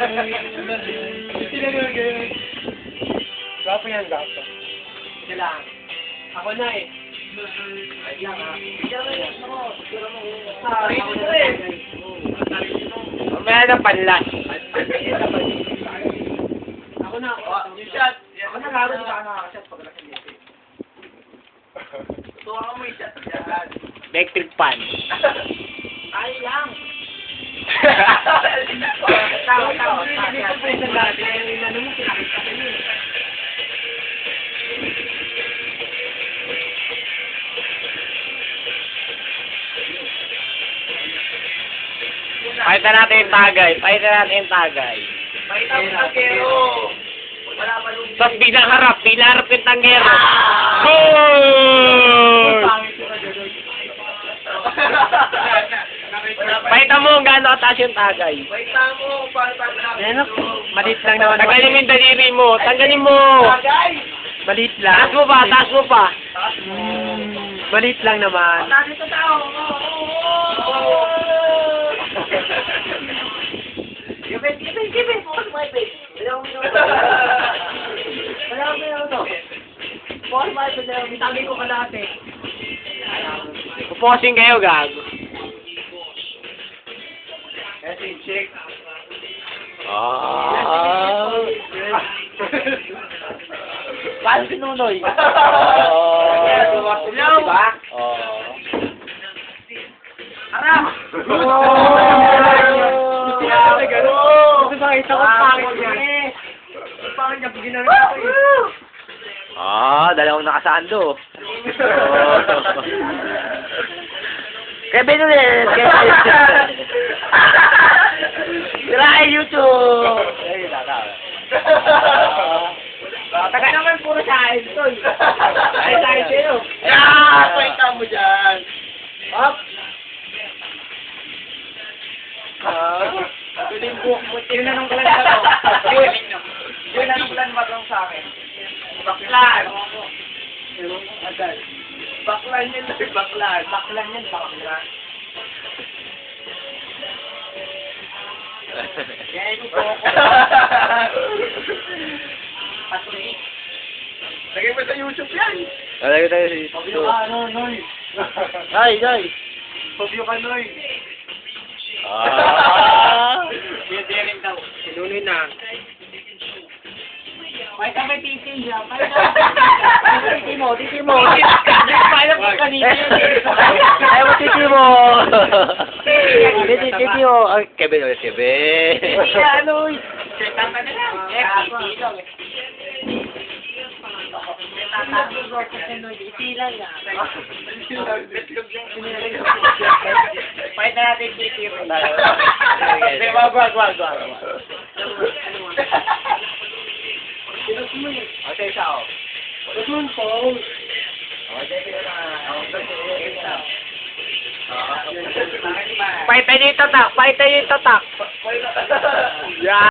Gapo yan, gapo. Kailangan. Ako na eh. Ay lang ha. Sorry, ako na eh. Mamaya na panlas. Ako na. Yung shot. Ako na laro, di ba ako nakakashot pag nasa dito. Tuwa ka mo yung shot. Electric pan. ko pa yung dati. Yung ano mo, pinakita ko yun. Pakita natin yung tagay. Pakita natin yung tagay. May tapos ang kero. Wala pa. Tapos biglang harap. Biglang harap yung tanggero. Goal! Pakita kataas yung tagay. Wait lang mo, paano na? Ayan Malit lang naman. Tanggalin mo yung daliri mo. Tanggalin mo. Tagay! Malit lang. Taas mo pa. Taas mo pa. Malit lang naman. Tayo sa tao! Gipin, gipin, gipin! Focus mo, gipin! Wala akong minuto. Wala akong minuto. Focus mo, gipin. Itagay ko ka dati. Puposing kayo, gago. Kasi, check. Ah. Paano sinunoy? Oh. Diba? Oh. Harap! Oh. Eh. Ah, dalawang nakasando. Kevin ulit! Kevin! Eh. Ay, tayo sa'yo. Ah! Kwenta mo dyan. Up! Ah, yun yung buhok mo. Tinanong ko lang ba to? Yun. Yun, anong plan ba tong sa akin? Baklan. Agad. Baklan Lord, baklan. Baklan yan, baklan. Yan yung buhok ko. YouTube yan. Talaga tayo si Pabyo ka, ano, Noy. Ay, ay! Pabyo ka, Noy. Ah! Hindi rin daw. Sinuloy na. May kami titi niya. Titi mo, titi mo. Payag ko kanina yun eh. Ayaw mo titi mo! Titi, titi mo! Ay, Kevin ulit, Kevin! Kaya ano eh. Tama na lang. Eh, titi lang eh. Pahit na natin titi mo. Hindi, wag, wag, wag, wag. Isa. Doon po. Okay, isa. Pakita niyo yung tatak! Pakita niyo yung tatak! Pahit na. Yan!